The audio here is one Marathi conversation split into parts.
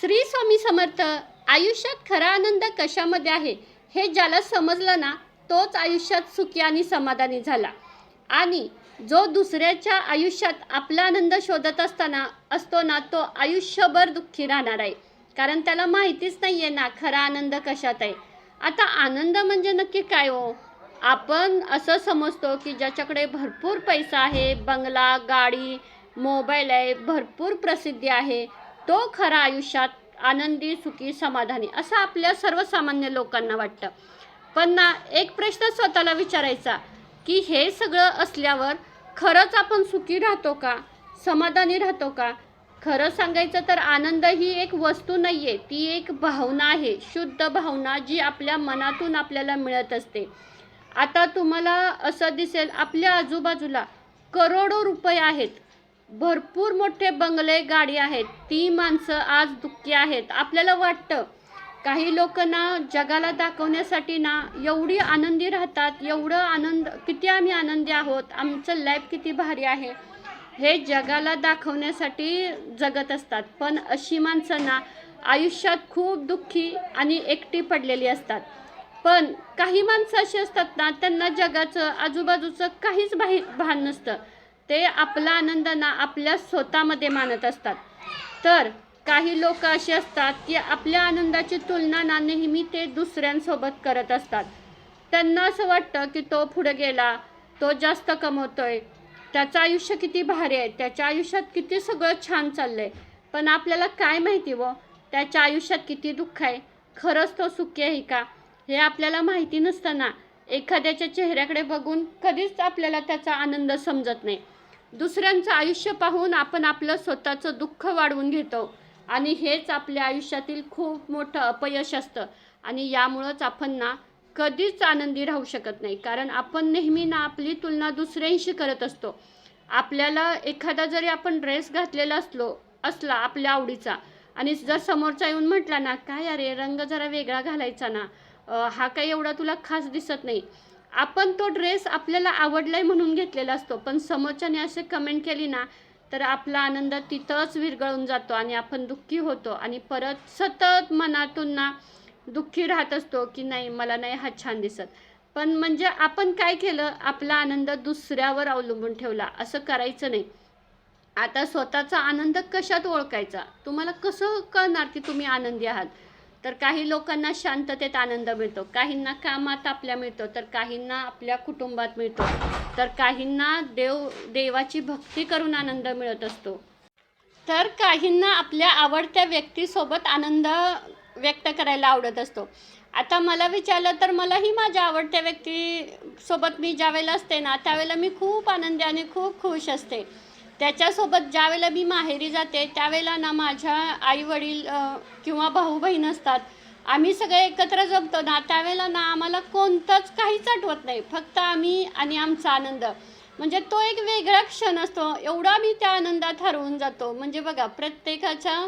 श्री स्वामी समर्थ आयुष्यात खरा आनंद कशामध्ये आहे हे ज्याला समजलं ना तोच आयुष्यात सुखी आणि समाधानी झाला. आणि जो दुसऱ्याच्या आयुष्यात आपला आनंद शोधत असताना असतो ना तो आयुष्यभर दुःखी राहणार आहे. कारण त्याला माहितीच नाही आहे ना खरा आनंद कशात आहे. आता आनंद म्हणजे नक्की काय हो? आपण असं समजतो की ज्याच्याकडे भरपूर पैसा आहे बंगला गाडी मोबाईल आहे भरपूर प्रसिद्धी आहे. तो खरा आयुष्यात आनंदी सुखी समाधानी असं आपल्या सर्वसामान्य लोकांना वाटतं. पण ना एक प्रश्न स्वतःला विचारायचा की हे सगळं असल्यावर खरंच आपण सुखी राहतो का? समाधानी राहतो का? खरं सांगायचं तर आनंद ही एक वस्तू नाही आहे ती एक भावना आहे शुद्ध भावना जी आपल्या मनातून आपल्याला मिळत असते. आता तुम्हाला असं दिसेल आपल्या आजूबाजूला करोडो रुपये आहेत. भरपूर मोठे बंगले गाडी आहेत. ती माणसं आज दुःखी आहेत. आपल्याला वाटतं काही लोक ना जगाला दाखवण्यासाठी ना एवढी आनंदी राहतात एवढं आनंद किती आम्ही आनंदी आहोत आमचं लाईफ किती भारी आहे. हे जगाला दाखवण्यासाठी जगत असतात. पण अशी माणसं ना आयुष्यात खूप दुःखी आणि एकटी पडलेली असतात. पण काही माणसं अशी असतात ना त्यांना जगाचं आजूबाजूचं काहीच भाई भान नसतं. ते आपला आनंद ना आपल्या स्वतःमध्ये मानत असतात. तर काही लोक असे असतात की आपल्या आनंदाची तुलना ना नेहमी ते दुसऱ्यांसोबत करत असतात. त्यांना असं वाटतं की तो पुढे गेला तो जास्त कमवतोय त्याचं आयुष्य किती भारी आहे त्याच्या आयुष्यात किती सगळं छान चाललं आहे पण आपल्याला काय माहिती व त्याच्या आयुष्यात किती दुःख आहे खरंच तो सुखी आहे का? हे आपल्याला माहिती नसताना एखाद्याच्या चेहऱ्याकडे बघून कधीच आपल्याला त्याचा आनंद समजत नाही. दुसऱ्यांचं आयुष्य पाहून आपण आपलं स्वतःचं दुःख वाढवून घेतो. आणि हेच आपल्या आयुष्यातील खूप मोठं अपयश असतं. आणि यामुळंच आपण ना कधीच आनंदी राहू शकत नाही. कारण आपण नेहमी ना आपली तुलना दुसऱ्यांशी करत असतो. आपल्याला एखादा जरी आपण ड्रेस घातलेला असलो असला आपल्या आवडीचा आणि जर समोरचा येऊन म्हटला ना काय अरे रंग जरा वेगळा घालायचा ना. हा काही एवढा तुला खास दिसत नाही. आपण तो ड्रेस आपल्याला आवडलाय म्हणून घेतलेला असतो. पण समोरच्याने असे कमेंट केली ना तर आपला आनंद तिथंच विरघळून जातो आणि आपण दुःखी होतो. आणि परत सतत मनातून ना दुःखी राहत असतो की नाही मला नाही हा छान दिसत. पण म्हणजे आपण काय केलं आपला आनंद दुसऱ्यावर अवलंबून ठेवला. असं करायचं नाही. आता स्वतःचा आनंद कशात ओळखायचा? तुम्हाला कसं कळणार की तुम्ही आनंदी आहात? तर काही लोकांना शांततेत आनंद मिळतो काहींना कामात आपल्या मिळतो तर काहींना आपल्या कुटुंबात मिळतो तर काहींना देव देवाची भक्ती करून आनंद मिळत असतो. तर काहींना आपल्या आवडत्या व्यक्तीसोबत आनंद व्यक्त करायला आवडत असतो. आता मला विचारलं तर मलाही माझ्या आवडत्या व्यक्तीसोबत मी ज्यावेळेला असते ना त्यावेळेला मी खूप आनंदी आणि खूप खुश असते. त्याच्यासोबत ज्यावेळेला मी माहेरी जाते त्यावेळेला ना माझ्या आई वडील किंवा भाऊ बहीण असतात. आम्ही सगळे एकत्र जमतो ना त्यावेळेला ना आम्हाला कोणतंच काहीच आठवत नाही. फक्त आम्ही आणि आमचा आनंद. म्हणजे तो एक वेगळा क्षण असतो. एवढा मी त्या आनंदात हरवून जातो. म्हणजे बघा प्रत्येकाच्या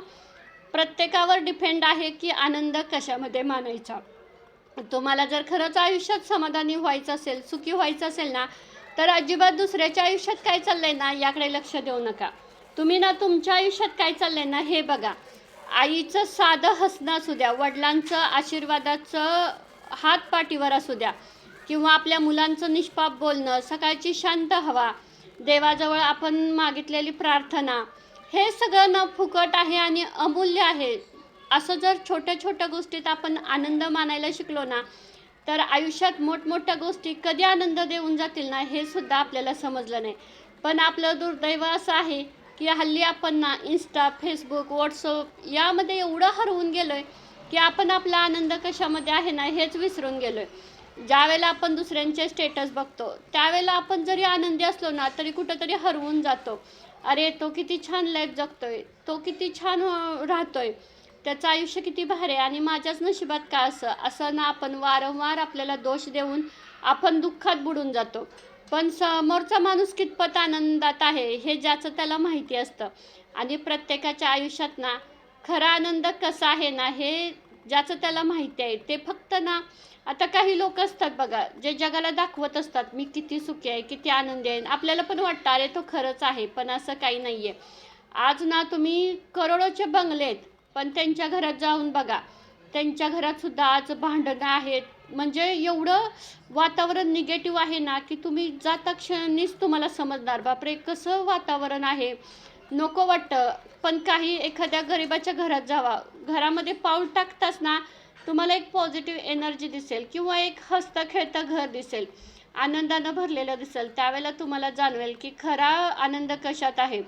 प्रत्येकावर डिपेंड आहे की आनंद कशामध्ये मानायचा. तुम्हाला जर खरंच आयुष्यात समाधानी व्हायचं असेल सुखी व्हायचं असेल ना तर अजिबात दुसऱ्याच्या आयुष्यात काय चाललंय ना याकडे लक्ष देऊ नका. तुम्ही ना तुमच्या आयुष्यात काय चाललंय ना हे बघा. आईचं साधं हसणं असू द्या वडिलांचं आशीर्वादाचं हात पाठीवर असू द्या किंवा आपल्या मुलांचं निष्पाप बोलणं सकाळची शांत हवा देवाजवळ आपण मागितलेली प्रार्थना हे सगळं न फुकट आहे आणि अमूल्य आहे. असं जर छोट्या छोट्या गोष्टीत आपण आनंद मानायला शिकलो ना तर आयुष्यात मोठमोठ्या गोष्टी कधी आनंद देऊन जातील ना हे सुद्धा आपल्याला समजलं नाही. पण आपलं दुर्दैव असं आहे की हल्ली आपण ना इंस्टा फेसबुक व्हॉट्सअप यामध्ये एवढं हरवून गेलो आहे की आपण आपला आनंद कशामध्ये आहे ना हेच विसरून गेलो आहे ज्यावेळेला आपण दुसऱ्यांचे स्टेटस बघतो त्यावेळेला आपण जरी आनंदी असलो ना तरी कुठंतरी हरवून जातो. अरे तो किती छान लाईफ जगतोय तो किती छान राहतोय. त्याचं आयुष्य किती भारी आहे आणि माझ्याच नशिबात का असं? असं ना आपण वारंवार आपल्याला दोष देऊन आपण दुःखात बुडून जातो. पण समोरचा माणूस कितपत आनंदात आहे हे ज्याचं त्याला माहिती असतं. आणि प्रत्येकाच्या आयुष्यात ना खरा आनंद कसा आहे ना हे ज्याचं त्याला माहिती आहे ते फक्त ना आता काही लोक असतात बघा जे जगाला दाखवत असतात मी किती सुखी आहे किती आनंदी आहे. आपल्याला पण वाटतं अरे तो खरंच आहे पण असं काही नाही आहे आज ना तुम्ही करोडोचे बंगले आहेत. पण त्यांच्या घरात जाऊन बघा. त्यांच्या घरात सुद्धा आज भांडणं आहेत. म्हणजे एवढं वातावरण निगेटिव्ह आहे ना की तुम्ही जाता क्षणीच तुम्हाला समजणार. बापरे कसं वातावरण आहे. नको वाटतं. पण काही एखाद्या गरिबाच्या घरात जावा. घरामध्ये पाऊल टाकताच ना तुम्हाला एक पॉझिटिव्ह एनर्जी दिसेल किंवा एक हसतं खेळतं घर दिसेल. आनंदानं भरलेलं दिसेल. त्यावेळेला तुम्हाला जाणवेल की खरा आनंद कशात आहे?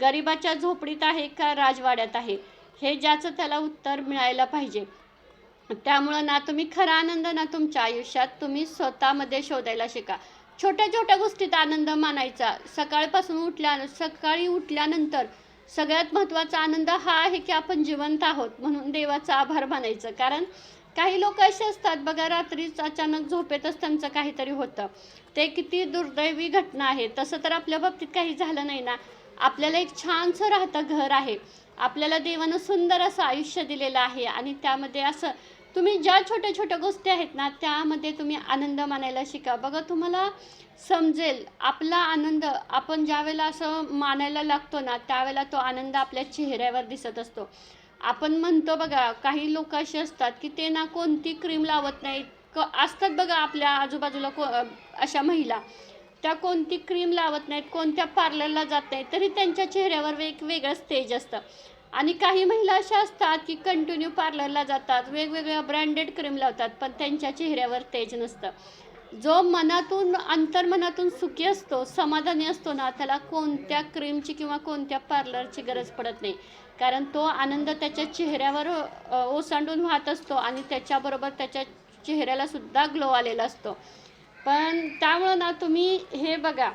गरिबाच्या झोपडीत आहे का राजवाड्यात आहे? हे ज्याचं त्याला उत्तर मिळायला पाहिजे. त्यामुळं ना तुम्ही खरा आनंद ना तुमच्या आयुष्यात तुम्ही स्वतःमध्ये शोधायला शिका. छोट्या छोट्या गोष्टीत आनंद मानायचा. सकाळपासून उठल्या सकाळी उठल्यानंतर सगळ्यात महत्त्वाचा आनंद हा आहे की आपण जिवंत आहोत म्हणून देवाचा आभार मानायचं. कारण काही लोक असे असतात बघा रात्रीच अचानक झोपेतच त्यांचं काहीतरी होतं. ते किती दुर्दैवी घटना आहे तसं तर आपल्या बाबतीत काही झालं नाही ना. आपल्याला एक छानसं राहतं घर आहे. आपल्याला देवानं सुंदर असं आयुष्य दिलेलं आहे आणि त्यामध्ये असं तुम्ही ज्या छोट्या छोट्या गोष्टी आहेत ना त्यामध्ये तुम्ही आनंद मानायला शिका. बघा तुम्हाला समजेल आपला आनंद आपण ज्यावेळेला असं मानायला लागतो ना त्यावेळेला तो आनंद आपल्या चेहऱ्यावर दिसत असतो. आपण म्हणतो बघा काही लोक असे असतात की ते ना कोणती क्रीम लावत नाहीत. क असतात बघा आपल्या आजूबाजूला को अशा महिला. त्या कोणती क्रीम लावत नाहीत कोणत्या पार्लरला जात नाहीत तरी त्यांच्या चेहऱ्यावर वेगवेगळंच तेज स्टेज असतं. आणि काही महिला अशा असतात की कंटिन्यू पार्लरला जातात वेगवेगळ्या ब्रँडेड क्रीम लावतात पण त्यांच्या चेहऱ्यावर तेज नसतं. जो मनातून अंतर्मनातून सुखी असतो समाधानी असतो ना त्याला कोणत्या क्रीमची किंवा कोणत्या पार्लरची गरज पडत नाही. कारण तो आनंद त्याच्या चेहऱ्यावर ओसांडून वाहत असतो आणि त्याच्याबरोबर त्याच्या चेहऱ्याला सुद्धा ग्लो आलेला असतो. पण त्यामुळं ना तुम्ही हे बघा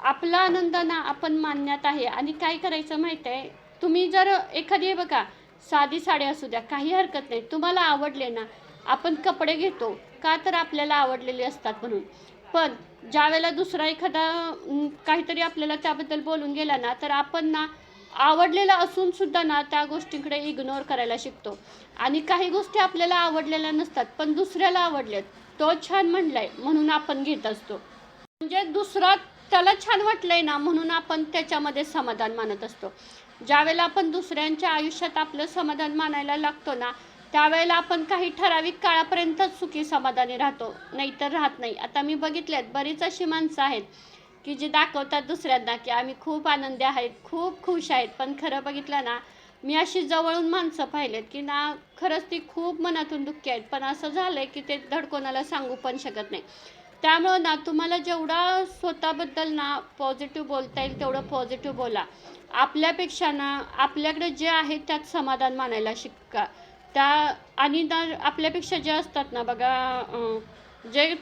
आपला आनंद ना आपण मानण्यात आहे. आणि काय करायचं माहीत आहे तुम्ही जर एखादी बघा साधी साडी असू द्या काही हरकत नाही. तुम्हाला आवडले ना आपण कपडे घेतो. का तर आपल्याला आवडलेले असतात म्हणून. पण ज्यावेळेला दुसरा एखादा काहीतरी आपल्याला त्याबद्दल बोलून गेला ना तर आपण ना आवडलेला असून सुद्धा ना त्या गोष्टींकडे इग्नोर करायला शिकतो. आणि काही गोष्टी आपल्याला आवडलेल्या नसतात पण दुसऱ्याला आवडल्यात तो छान म्हणलाय म्हणून आपण घेत असतो. म्हणजे दुसरा त्याला छान वाटलंय ना म्हणून आपण त्याच्यामध्ये समाधान मानत असतो. ज्यावेळेला आपण दुसऱ्यांच्या आयुष्यात आपलं समाधान मानायला लागतो ना त्यावेळेला आपण काही ठराविक काळापर्यंतच सुखी समाधानी राहतो नाहीतर राहत नाही. आता मी बघितल्यात बरीच अशी माणसं आहेत की जी दाखवतात दुसऱ्यांना की आम्ही खूप आनंदी आहेत खूप खुश आहेत. पण खरं बघितलं ना मी अशी जवळून माणसं पाहिलेत की ना खरंच ती खूप मनातून दुःखी आहेत. पण असं झालंय की ते धड कोणाला सांगू पण शकत नाही. त्यामुळं ना तुम्हाला जेवढा स्वतःबद्दल ना पॉझिटिव्ह बोलता येईल तेवढं पॉझिटिव्ह बोला. आपल्यापेक्षा ना आपल्याकडे जे आहे त्यात समाधान मानायला शिका. त्या आणि ना आपल्यापेक्षा जे असतात ना बघा जे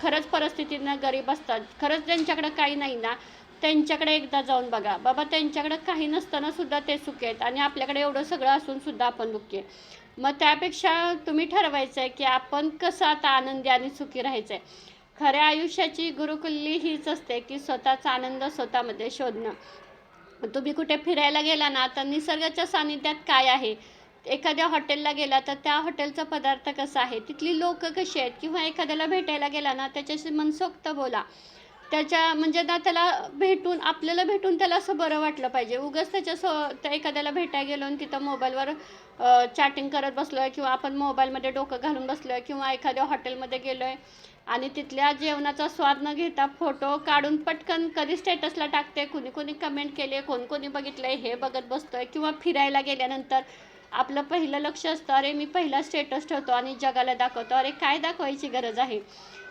खरंच परिस्थितीनं गरीब असतात खरंच ज्यांच्याकडे काही नाही ना त्यांच्याकडे एकदा जाऊन बघा. बाबा त्यांच्याकडे काही नसताना सुद्धा ते सुखी आहेत आणि आपल्याकडे एवढं सगळं असून सुद्धा आपण दुःखी आहे मग त्यापेक्षा तुम्ही ठरवायचं आहे की आपण कसं आता आनंदी आणि सुखी राहायचं आहे खऱ्या आयुष्याची गुरुकुल्ली हीच असते की स्वतःचा आनंद स्वतःमध्ये शोधणं. तुम्ही कुठे फिरायला गेला ना तर निसर्गाच्या सानिध्यात काय आहे? एखाद्या हॉटेलला गेला तर त्या हॉटेलचा पदार्थ कसा आहे? तिथली लोक कशी आहेत? किंवा एखाद्याला भेटायला गेला ना त्याच्याशी मनसोक्त बोला. त्याच्या म्हणजे ना त्याला भेटून आपल्याला भेटून त्याला असं बरं वाटलं पाहिजे. उगाच त्याच्या सो त्या एखाद्याला भेटायला गेलो आणि तिथं मोबाईलवर चॅटिंग करत बसलो आहे किंवा आपण मोबाईलमध्ये डोकं घालून बसलो आहे किंवा एखाद्या हॉटेलमध्ये गेलो आहे आणि तिथल्या जेवणाचा स्वाद न घेता फोटो काढून पटकन कधी स्टेटसला टाकते कुणी कुणी कमेंट केले कोण कोणी बघितलं आहे हे बघत बसतो आहे किंवा फिरायला गेल्यानंतर आपलं पहिलं लक्ष असतं अरे मी पहिला स्टेटस ठेवतो आणि जगाला दाखवतो अरे काय दाखवायची गरज आहे?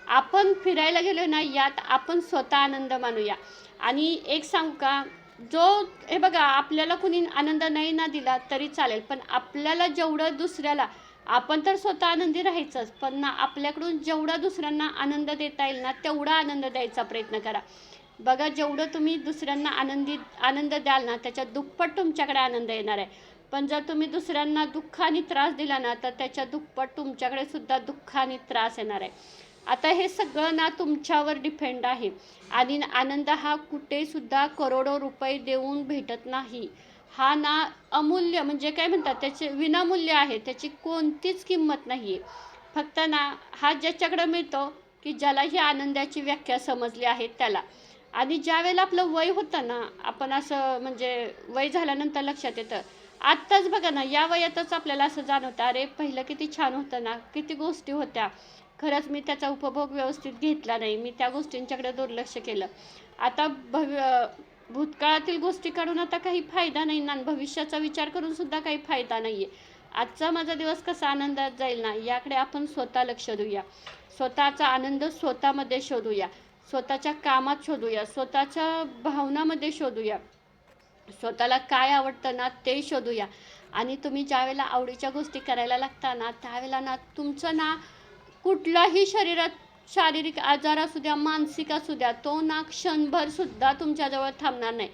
आपण फिरायला गेलो ना यात आपण स्वतः आनंद मानूया. आणि एक सांगू का जो हे बघा आपल्याला कुणी आनंद नाही ना दिला तरी चालेल पण आपल्याला जेवढं दुसऱ्याला आपण तर स्वतः आनंदी राहायचंच पण ना आपल्याकडून जेवढा दुसऱ्यांना आनंद देता येईल ना तेवढा आनंद द्यायचा प्रयत्न करा. बघा जेवढं तुम्ही दुसऱ्यांना आनंदी आनंद द्याल ना त्याच्या दुप्पट तुमच्याकडे आनंद येणार आहे. पण जर तुम्ही दुसऱ्यांना दुःख आणि त्रास दिला ना तर त्याच्या दुप्पट तुमच्याकडे सुद्धा दुःख आणि त्रास येणार आहे. आता हे सगळं ना तुमच्यावर डिपेंड आहे. आणि आनंद हा कुठेसुद्धा करोडो रुपये देऊन भेटत नाही. हा ना अमूल्य म्हणजे काय म्हणतात त्याचे विनामूल्य आहे त्याची कोणतीच किंमत नाही आहे फक्त ना हा ज्याच्याकडं मिळतो की ज्याला ही आनंदाची व्याख्या समजली आहे त्याला. आणि ज्या वेळेला आपलं वय होतं ना आपण असं म्हणजे वय झाल्यानंतर लक्षात येतं. आत्ताच बघा ना या वयातच आपल्याला असं जाणवतं अरे पहिलं किती छान होतं ना किती गोष्टी होत्या. खरंच मी त्याचा उपभोग व्यवस्थित घेतला नाही. मी त्या गोष्टींच्याकडे दुर्लक्ष केलं. आता भव्य भूतकाळातील गोष्टी काढून आता काही फायदा नाही ना भविष्याचा विचार करून सुद्धा काही फायदा नाही आहे आजचा माझा दिवस कसा आनंदात जाईल ना याकडे आपण स्वतः लक्ष देऊया. स्वतःचा आनंद स्वतःमध्ये शोधूया. स्वतःच्या कामात शोधूया. स्वतःच्या भावनामध्ये शोधूया. स्वतःला काय आवडतं ना ते शोधूया. आणि तुम्ही ज्यावेळेला आवडीच्या गोष्टी करायला लागता ना त्यावेळेला ना तुमचं ना कुठलाही शरीरात शारीरिक आजार असू द्या मानसिक असू द्या तो ना क्षणभर सुद्धा तुमच्याजवळ थांबणार नाही.